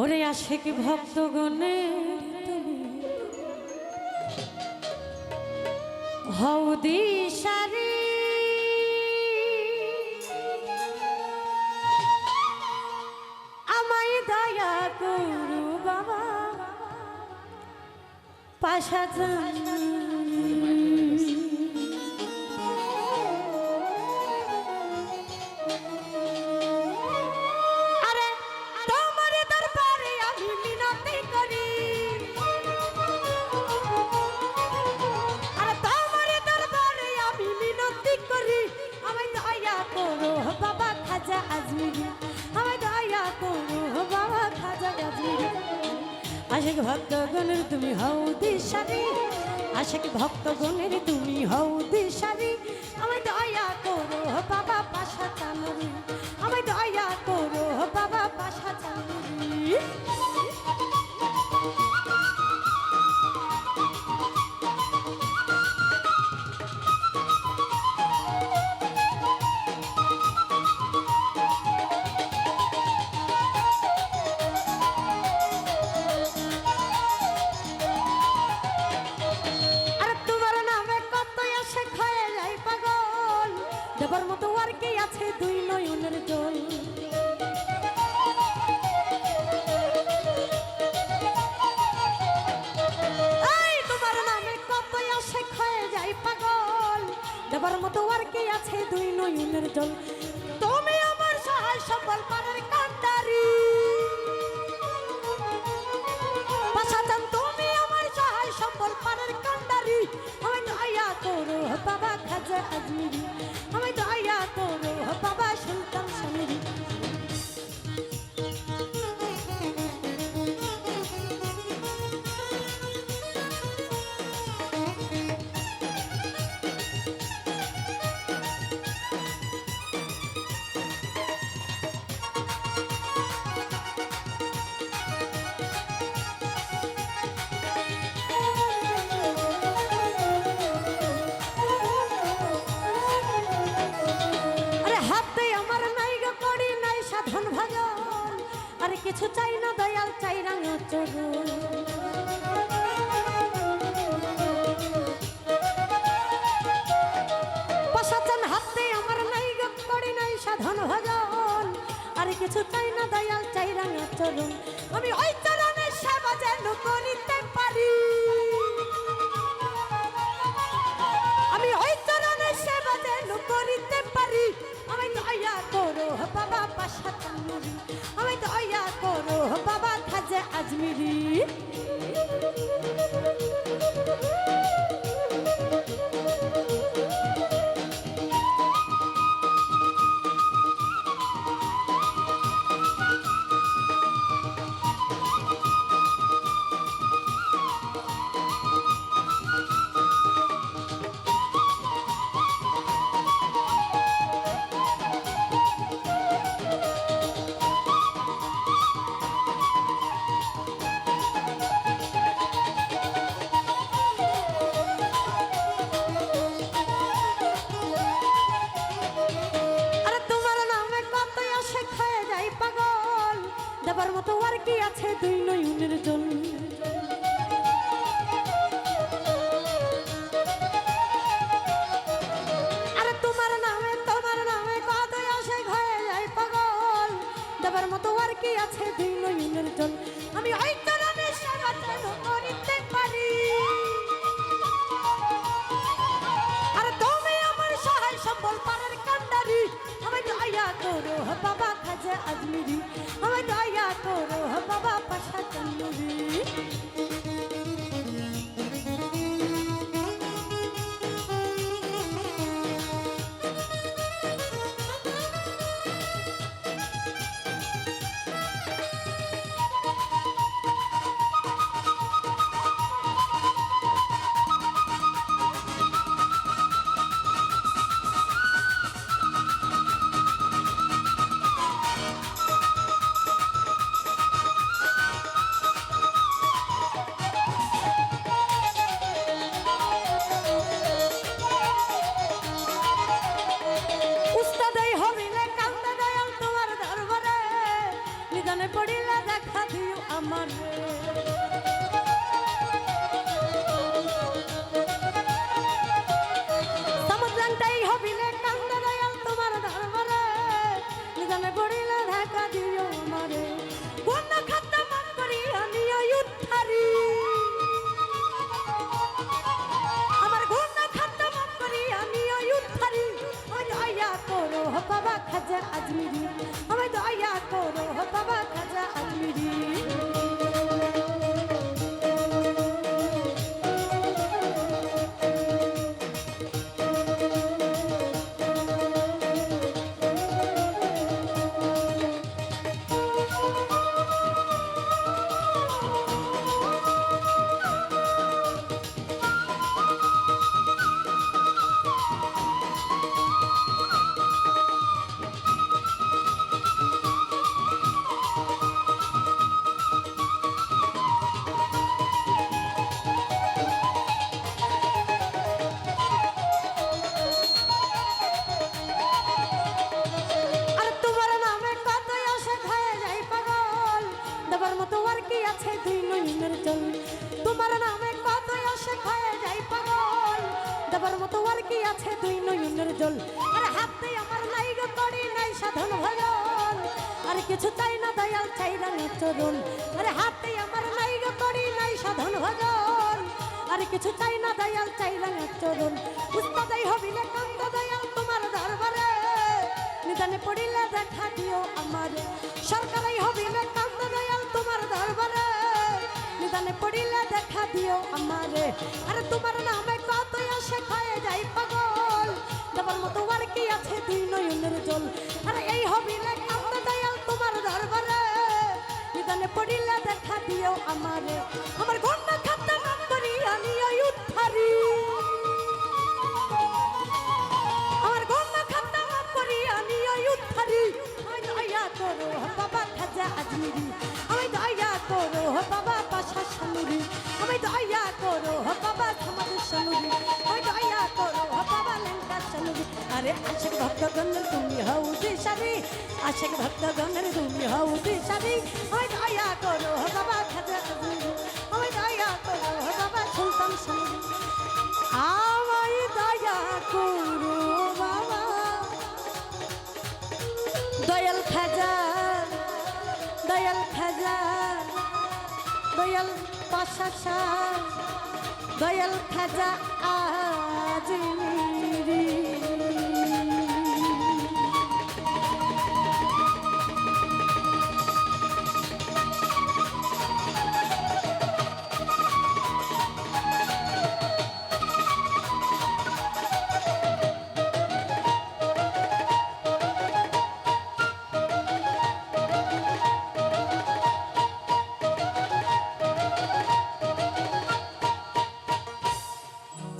ওরে আসে কি ভক্তগণে তুমি হও দিশারি। আমায় দয়া করু বাবা। পাশা আরে আজমিরি আমায় দয়া করো, বাবা খাজা আজমিরি আশেক ভক্তগণের তুমি হও দিশারি, আশেক ভক্তগণের তুমি হও দিশারি। আমায় দয়া করো, বাবা পাশা চানুরি আমায় দয়া করো, বাবা পাশা চানুরি আর কে আছে দুই নয়নের জল কিছু চাই না, দয়াল চাই রাঙ চরণ। আমি ওই চরণের সেবা যেন করিতে পারি। আমি ওই চরণের সেবা যেন করিতে পারি। আমি দয়া করো, বাবা পাশা চানুরি আমি দয়া করো, বাবা খাজে আজমিরি। আছে দুই নয়নের জল। আমি সেবা যেন করিতে পারি। আর তুমি আমার সহায় সম্বল পারের কান্ডারি। আমি দয়া করো বাবা খাজা আজমিরি। আমার দয়া করো বাবা পাশা চন্নুরি আমার আর কি আছে দুই নইনের জল? তোমার নামে কত আসে খায় যাই পাগল। দেবার মতো আর কি আছে দুই নইনের জল? আর হাতে আমার নাই গো করি নাই সাধন ভজন। আর কিছু চাই না দয়াল, চাই না চরণ আরে হাতে আমার নাই গো করি নাই সাধন ভজন। আর কিছু চাই না দয়াল, চাই না চরণ উস্তাদাই হবিলে কান্দ দয়াল তোমার দরবারে। নিদানে পড়িলে দেখা দিও আমার। সরকারাই হবিলে কান্দ দয়াল তোমার দরবারে। নিদানে পড়িলে দেখা দিও আমারে। আরে তোমার নামে কত আসে যাই পাগল। দেবার মতো আর কি আছে দুই নয়নের জল। আরে এই হবিলে কান্দ দয়াল তোমার দরবারে। নিদানে পড়িলে দেখা দিও আমারে। আমার ঘণ্টা সানুরি আমি দয়া করো লেঙ্কা সানুরি আরে, আশেক ভক্তগণের তুমি হও দিশারি। আশেক ভক্তগণের তুমি হও দিশারি। আমি দয়া করো বাবা খাজা আমি দয়া করো বাবা সুলতান সানুরি আমায় দয়া করো, বাবা। দয়াল খাজা দয়াল খাজা, দয়াল পাশা দয়াল খাজা আজি